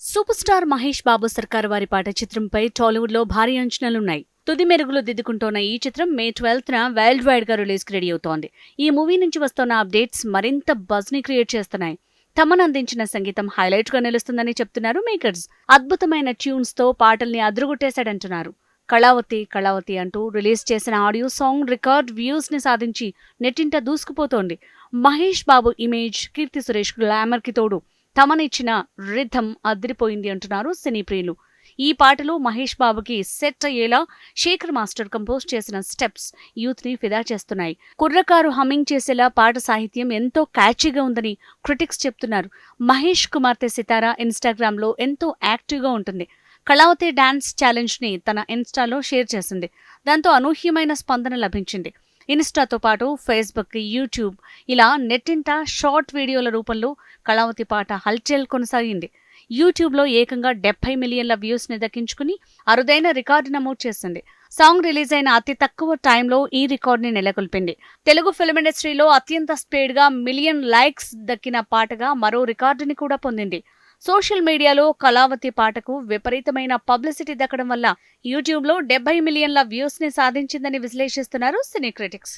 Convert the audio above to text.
Super star Mahesh Babu సర్కార్ వారి పాట చిత్రంపై టాలీవుడ్లో భారీ అంచనాలున్నాయి. తుది మెరుగులు దిద్దుకుంటోన్న ఈ చిత్రం మే ట్వెల్త్ న వరల్డ్ వైడ్గా రిలీజ్కి రెడీ అవుతోంది. ఈ మూవీ నుంచి వస్తున్న అప్డేట్స్ మరింత బజ్ని క్రియేట్ చేస్తున్నాయి. తమను అందించిన సంగీతం హైలైట్గా నిలుస్తుందని చెప్తున్నారు మేకర్స్. అద్భుతమైన ట్యూన్స్తో పాటల్ని అదురుగొట్టేశాడంటున్నారు. కళావతి కళావతి అంటూ రిలీజ్ చేసిన ఆడియో సాంగ్ రికార్డ్ వ్యూస్ని సాధించి నెట్టింట దూసుకుపోతోంది. మహేష్ బాబు ఇమేజ్ కీర్తి సురేష్ గ్లామర్కి తోడు. తమనిచ్చిన రిథం అదిరిపోయింది అంటున్నారు సినీ ప్రియులు. ఈ పాటలో మహేష్ బాబుకి సెట్ అయ్యేలా శేఖర్ మాస్టర్ కంపోజ్ చేసిన స్టెప్స్ యూత్ని ఫిదా చేస్తున్నాయి. కుర్రకారు హమ్మింగ్ చేసేలా పాట సాహిత్యం ఎంతో క్యాచీగా ఉందని క్రిటిక్స్ చెప్తున్నారు. మహేష్ కుమార్తె సితారా ఇన్స్టాగ్రామ్లో ఎంతో యాక్టివ్గా ఉంటుంది. కళావతి డాన్స్ ఛాలెంజ్ని తన ఇన్స్టాలో షేర్ చేసింది. దాంతో అనూహ్యమైన స్పందన లభించింది. ఇన్స్టాతో పాటు ఫేస్బుక్ యూట్యూబ్ ఇలా నెట్టింట షార్ట్ వీడియోల రూపంలో కళావతి పాట హల్చల్ కొనసాగింది. యూట్యూబ్లో ఏకంగా డెబ్బై మిలియన్ల వ్యూస్ని దక్కించుకుని అరుదైన రికార్డు నమోదు చేసింది. సాంగ్ రిలీజ్ అయిన అతి తక్కువ టైంలో ఈ రికార్డుని నెలకొల్పింది. తెలుగు ఫిల్మ్ ఇండస్ట్రీలో అత్యంత స్పీడ్గా మిలియన్ లైక్స్ దక్కిన పాటగా మరో రికార్డుని కూడా పొందింది. సోషల్ మీడియాలో కళావతి పాటకు విపరీతమైన పబ్లిసిటీ దక్కడం వల్ల యూట్యూబ్లో డెబ్బై మిలియన్ల వ్యూస్ని సాధించిందని విశ్లేషిస్తున్నారు సినీ క్రిటిక్స్.